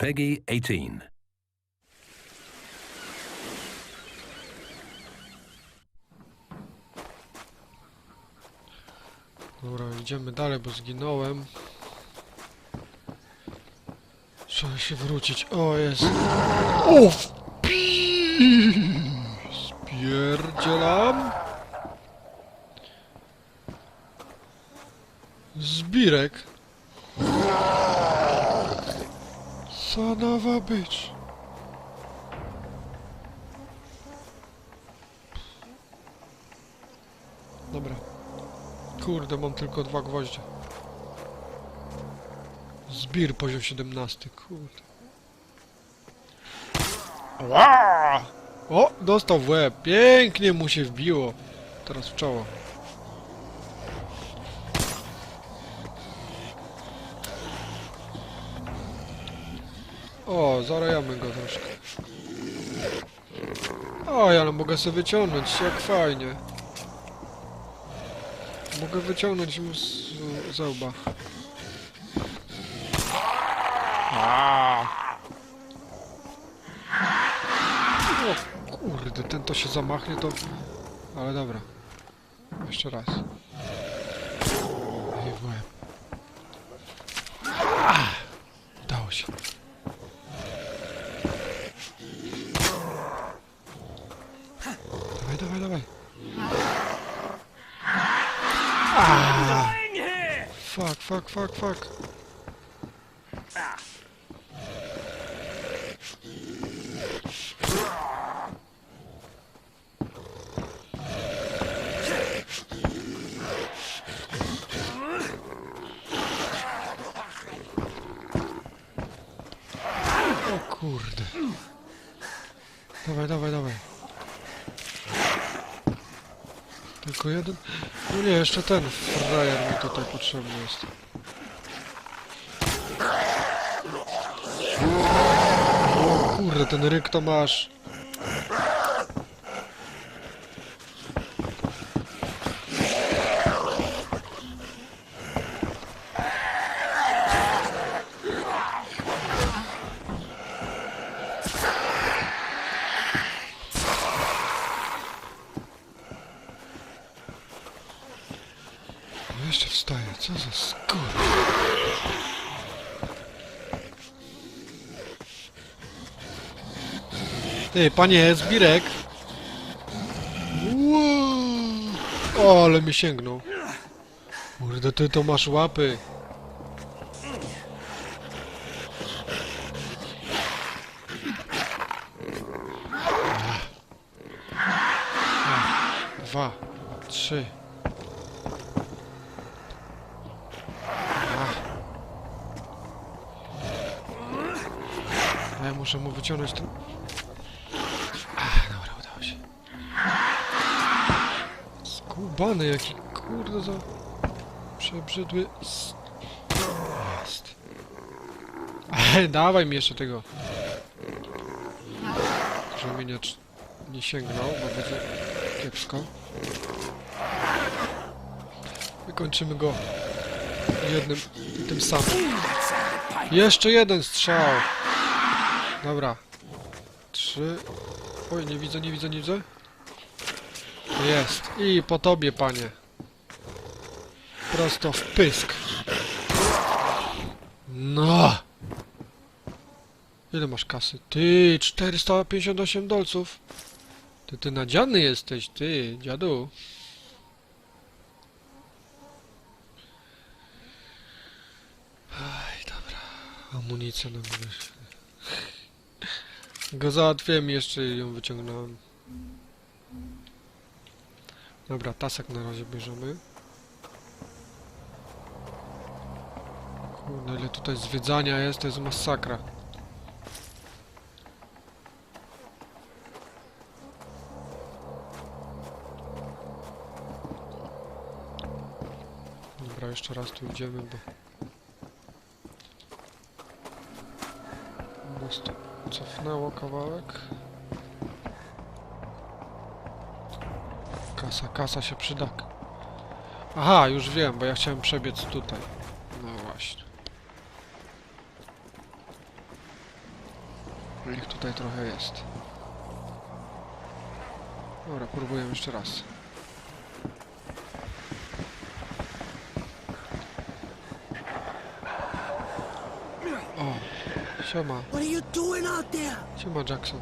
Peggy 18. Dobra, idziemy dalej, bo zginąłem. Trzeba się wrócić. O, jest. O! Spierdzielam. Zbirek. Sanowa być. Dobra. Kurde, mam tylko dwa gwoździe. Zbir poziom 17, kurde. Ła! O, dostał w łeb. Pięknie mu się wbiło. Teraz w czoło. O, zarajamy go troszkę. O, ja no mogę sobie wyciągnąć, jak fajnie. Mogę wyciągnąć mu z. Aaa. O kurde, ten to się zamachnie to... Ale dobra. Jeszcze raz. Ej, w łeb. Ah! Udało się. Dawaj, dawaj, dawaj. Ah! Fuck, fuck, fuck. O kurde. Dawaj, dawaj, dawaj. Tylko jeden? No nie, jeszcze ten frajer mi tutaj potrzebny jest. O kurde, ten ryk to masz. Wstaje, co za skór. Ty, panie, Zbirek. Wow. O, ale mi sięgnął. Kurde, ty to masz łapy. Dwa, trzy. A ja muszę mu wyciągnąć ten... Ach, dobra, udało się. Skubany jaki, kurde za... Przebrzydły... Jest. Dawaj mi jeszcze tego. Żeby mnie nie, nie sięgnął, bo będzie kiepsko. Wykończymy go jednym tym samym. Jeszcze jeden strzał. Dobra. Trzy. Oj, nie widzę, nie widzę, nie widzę. Jest. I po tobie, panie. Prosto w pysk. No. Ile masz kasy? Ty, 458 dolców. Ty, ty nadziany jesteś, ty, dziadu. Aj, dobra. Amunicja na górę. Go załatwiłem i jeszcze ją wyciągnąłem. Dobra, tasek na razie bierzemy. Kurde, ile tutaj zwiedzania jest, to jest masakra. Dobra, jeszcze raz tu idziemy, bo... To cofnęło kawałek. Kasa, kasa się przyda. Aha, już wiem, bo ja chciałem przebiec tutaj. No właśnie. Ich tutaj trochę jest. Dobra, próbujemy jeszcze raz. Siema, What are you doing out there? siema Jackson.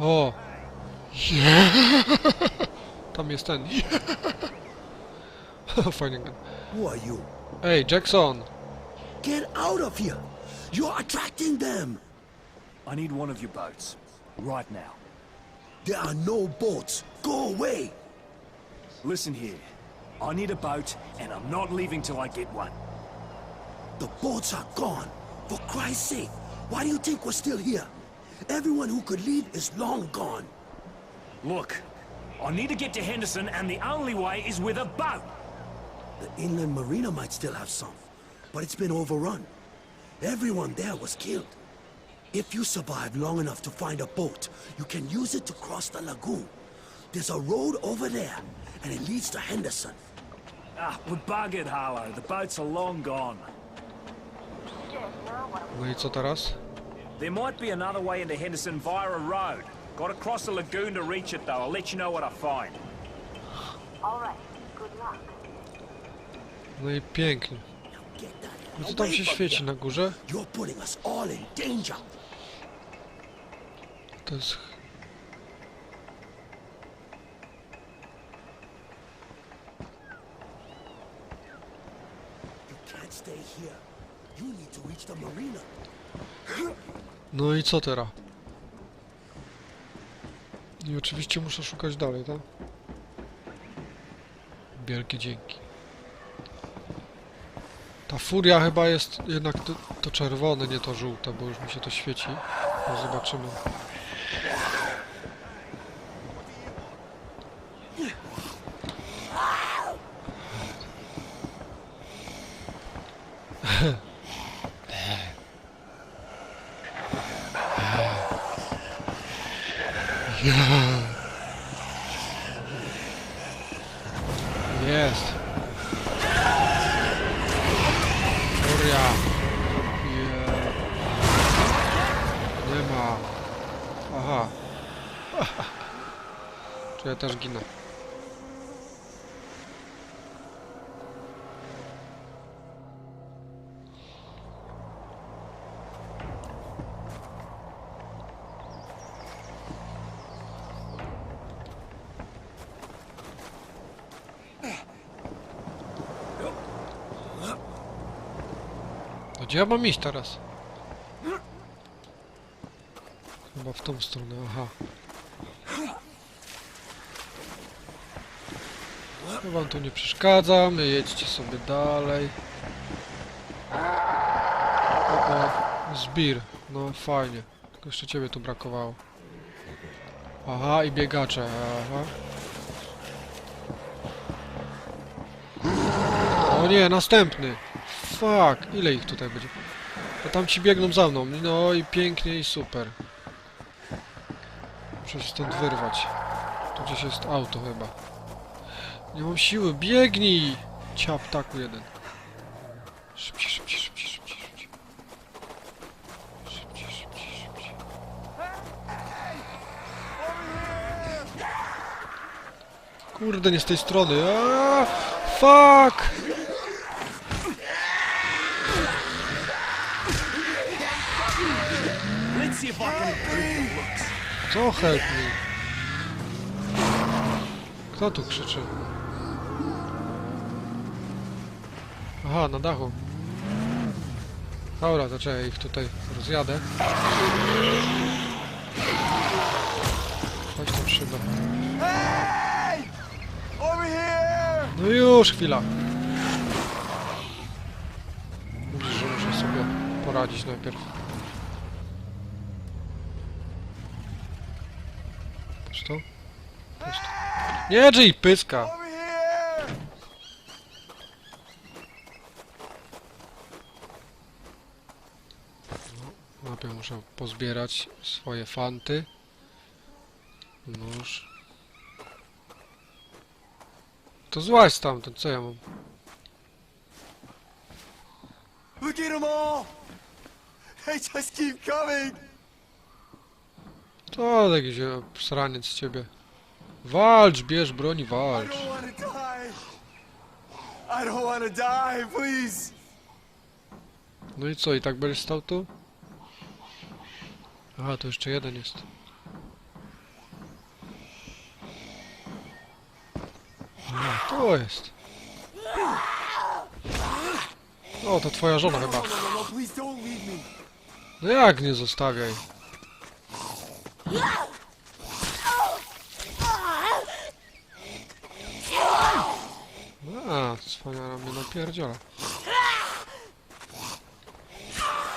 O! Tam jest ten. Fajnie. gra. Who are you? Hey, Jackson! Get out of here! You're attracting them! I need one of your boats. Right now. There are no boats. Go away! Listen here. I need a boat, and I'm not leaving till I get one. The boats are gone. For Christ's sake, why do you think we're still here? Everyone who could leave is long gone. Look, I need to get to Henderson, and the only way is with a boat. The inland marina might still have some, but it's been overrun. Everyone there was killed. If you survive long enough to find a boat, you can use it to cross the lagoon. There's a road over there, and it leads to Henderson. Ah, we're buggered, Harlow. The boats are long gone. No i co teraz? There might be another way into Henderson via a road. Got to cross the lagoon to reach it, though. I'll let you know what I find. All right. Good luck. No i pięknie. No co tam się świeci na górze? You're putting us all in danger. To jest... You can't stay here. You need to reach the marina. No i co teraz? I oczywiście muszę szukać dalej, tak? Wielkie dzięki. Ta furia chyba jest jednak to, to czerwone, nie to żółte, bo już mi się to świeci. No zobaczymy. Jest. Furia. Je. Nie ma. Aha. Czy ja też ginę? Gdzie ja mam iść teraz? Chyba w tą stronę, aha. Ja wam tu nie przeszkadzam, jedźcie sobie dalej. O, o, zbir, no fajnie. Tylko jeszcze ciebie tu brakowało. Aha, i biegacze, aha. O nie, następny! Fuck, ile ich tutaj będzie? A tam ci biegną za mną. No i pięknie i super. Muszę się stąd wyrwać. Tu gdzieś jest auto chyba. Nie mam siły, biegnij! Ciap taku jeden. Szybciej, szybciej, szybciej, szybciej, szybciej. Szybciej, szybciej, szybciej. Kurde, nie z tej strony. Aaaa! Fuck! Co help me? Kto tu krzyczy? Aha, na dachu. Dobra, to czekaj, ich tutaj rozjadę. Chodź tam szybę. No już, chwila. Mówisz, że muszę sobie poradzić najpierw. Patrz to. Patrz to. Nie, Jay, pyska! No, najpierw muszę pozbierać swoje fanty. Nóż. To złaź stamtąd, co ja mam? Look at them all! They just keep coming! To jakiś e, sraniec z ciebie. Walcz, bierz broń, walcz. No i co, i tak będziesz stał tu? Aha, to jeszcze jeden jest. A, to jest. O, to twoja żona chyba. No, no, no. No jak nie zostawiaj? A, cwaniara mnie napierdziela.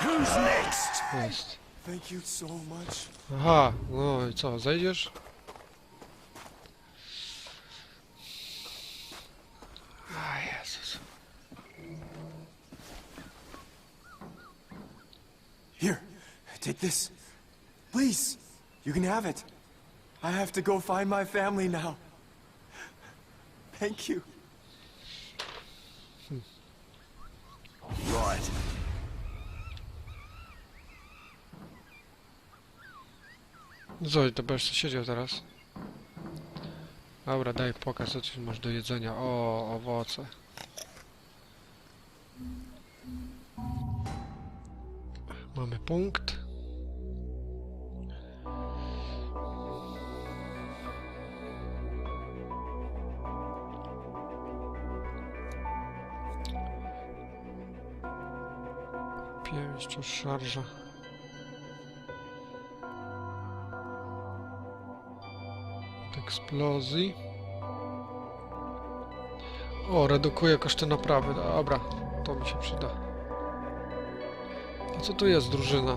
Who's next? Jest. Thank you so much. Aha, no i co, zejdziesz? A Jezus. Here, take this. Please, you can have it. I have to go find my family now. Thank you. Right. I to będziesz siedział teraz? Dobra, daj pokaż, co ty masz do jedzenia. O, owoce. Mamy punkt. Pięć to szarża. Eksplozji. O, redukuje koszty naprawy. Dobra, to mi się przyda. A co tu jest, drużyna?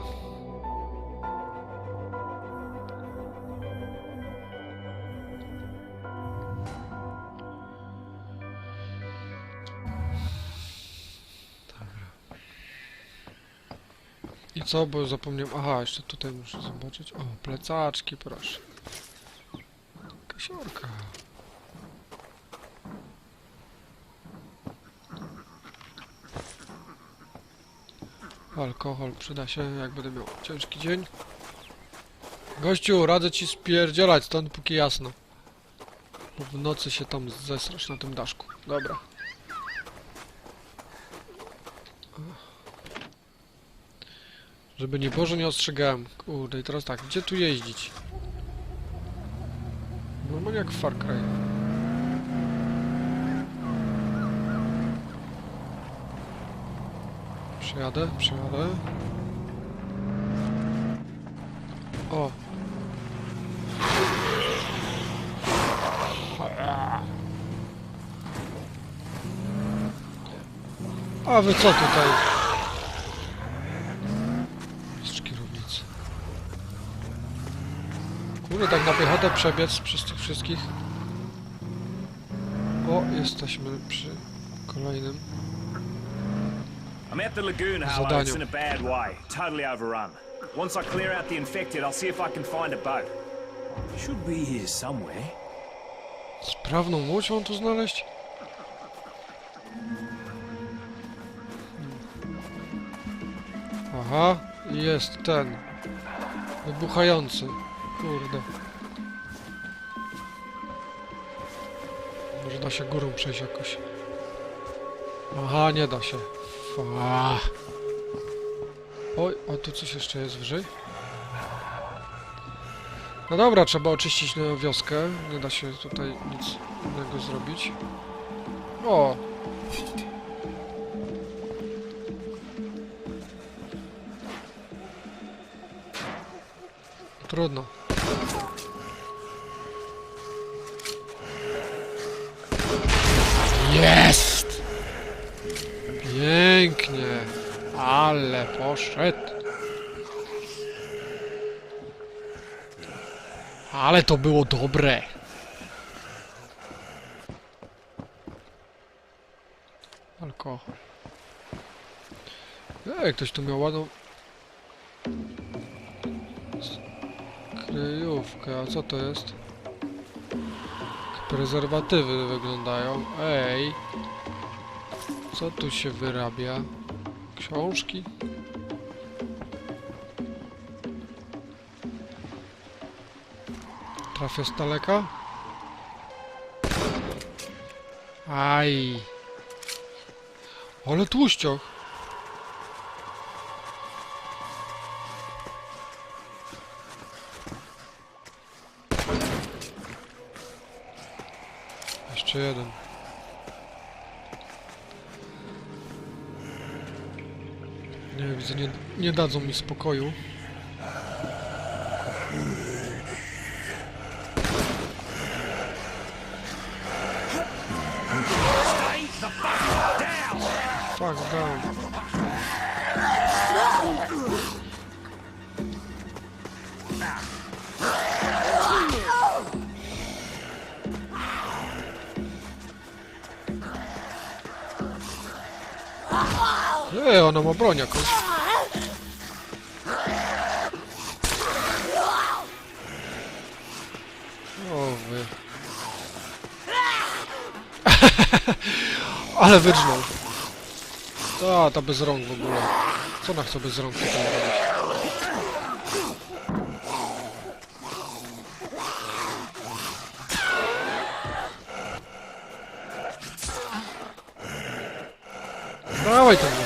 Co, bo zapomniałem... Aha, jeszcze tutaj muszę zobaczyć. O, plecaczki, proszę. Kasiorka. Alkohol przyda się, jak będę miał ciężki dzień. Gościu, radzę ci spierdzielać stąd, póki jasno. Bo w nocy się tam zesrasz na tym daszku. Dobra. Żeby nie Boże nie ostrzegałem. Kurde, i teraz tak, gdzie tu jeździć? Normalnie jak w Far Cry. Przejadę, przejadę. O! A wy co tutaj? Mistrz kierownicy. Kurde, tak na piechotę przebiec przez tych wszystkich. O, jesteśmy przy kolejnym. I'm at the lagoon. Zadaniu. It's in a bad way. Totally overrun. Once I clear out the infected, I'll see if I can find a boat. Should be here somewhere. Sprawną łódź mam tu znaleźć? Aha, jest ten. Wybuchający. Kurde. Się górą przejść jakoś. Aha, nie da się. Fa. Oj, a tu coś jeszcze jest wyżej? No dobra, trzeba oczyścić wioskę. Nie da się tutaj nic innego zrobić. O! Trudno. Jest! Pięknie! Ale poszedł! Ale to było dobre! Alkohol. Ej, ktoś tu miał ładną... Kryjówkę, a co to jest? Prezerwatywy wyglądają. Ej! Co tu się wyrabia? Książki? Trafia z daleka. Aj. Ale tłuścioch. Jeden. Nie widzę, nie, nie dadzą mi spokoju. Fuck down. Ej, ona ma broń jakąś. O wy. Ale wyrżnął. Ta, ta bez rąk w ogóle. Co ona chce bez rąk tutaj robić? Dawaj tę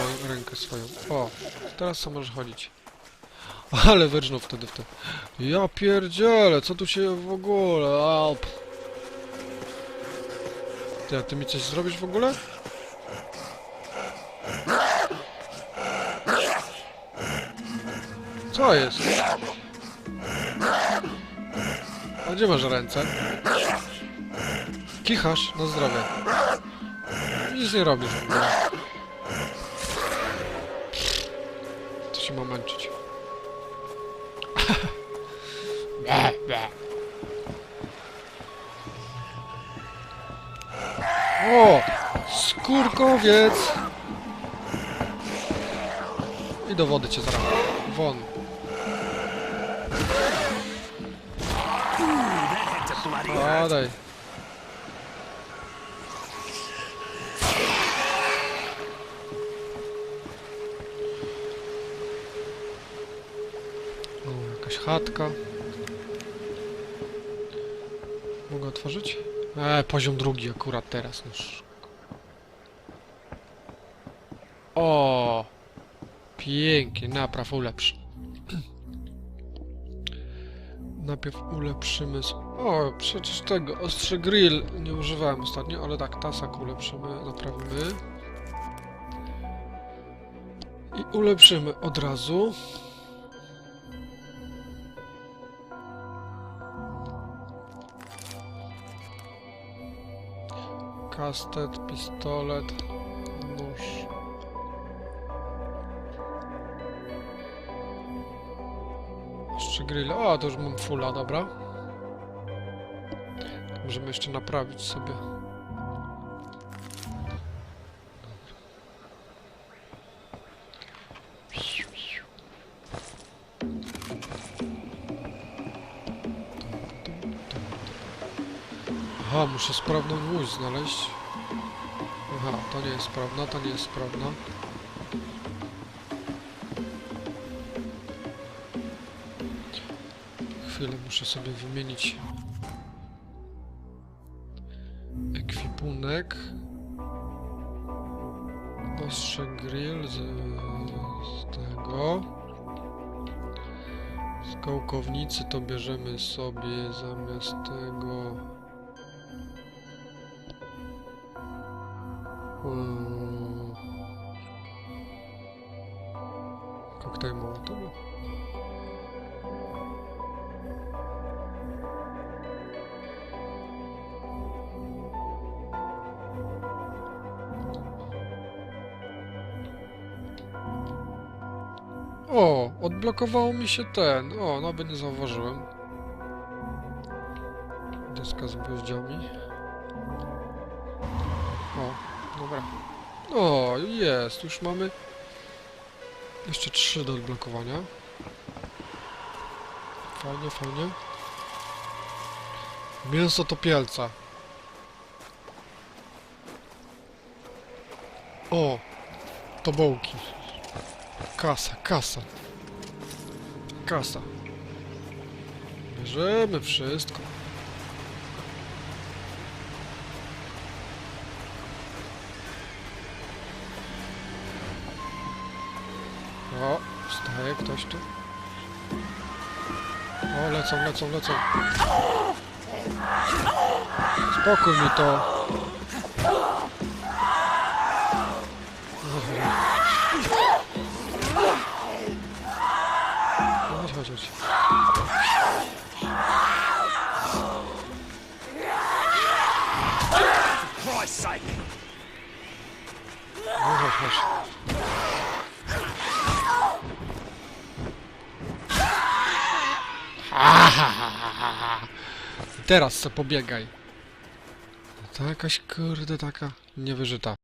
teraz co możesz chodzić. Ale wyrżnął wtedy w to. Ja pierdzielę, co tu się w ogóle... Alp. Ty, a ty mi coś zrobisz w ogóle? Co jest? A gdzie masz ręce? Kichasz na zdrowie. Nic nie robisz w ogóle. Ma męczyć? Ble, ble. O! Skórkowiec! I do wody cię zaraz. Won. Padaj. Chatka. Mogę otworzyć? E, poziom drugi akurat teraz. Sz- O! Pięknie, napraw ulepsz. Najpierw ulepszymy... O, przecież tego, ostrze grill nie używałem ostatnio, ale tak, tasak ulepszymy, naprawimy. I ulepszymy od razu. Kastet, pistolet, nóż. Jeszcze grill. O, to już mam fulla, dobra. Możemy jeszcze naprawić sobie. Muszę sprawną łódź znaleźć. Aha, to nie jest sprawna, to nie jest sprawna. Chwilę, muszę sobie wymienić ekwipunek. Ostrze grill z, z tego. Z kołkownicy to bierzemy sobie zamiast tego... Hmm. Koktajl Mołotowa? O, odblokowało mi się ten. O, nawet nie zauważyłem. Deska z gwoździami. Dobra. O, jest, już mamy jeszcze trzy do odblokowania. Fajnie, fajnie. Mięso topielca. O, tobołki. Kasa, kasa. Kasa. Bierzemy wszystko. Ktoś tu. O, lecą, lecą, lecą. Spokój mi to. Teraz se pobiegaj. To jakaś kurde taka niewyżyta.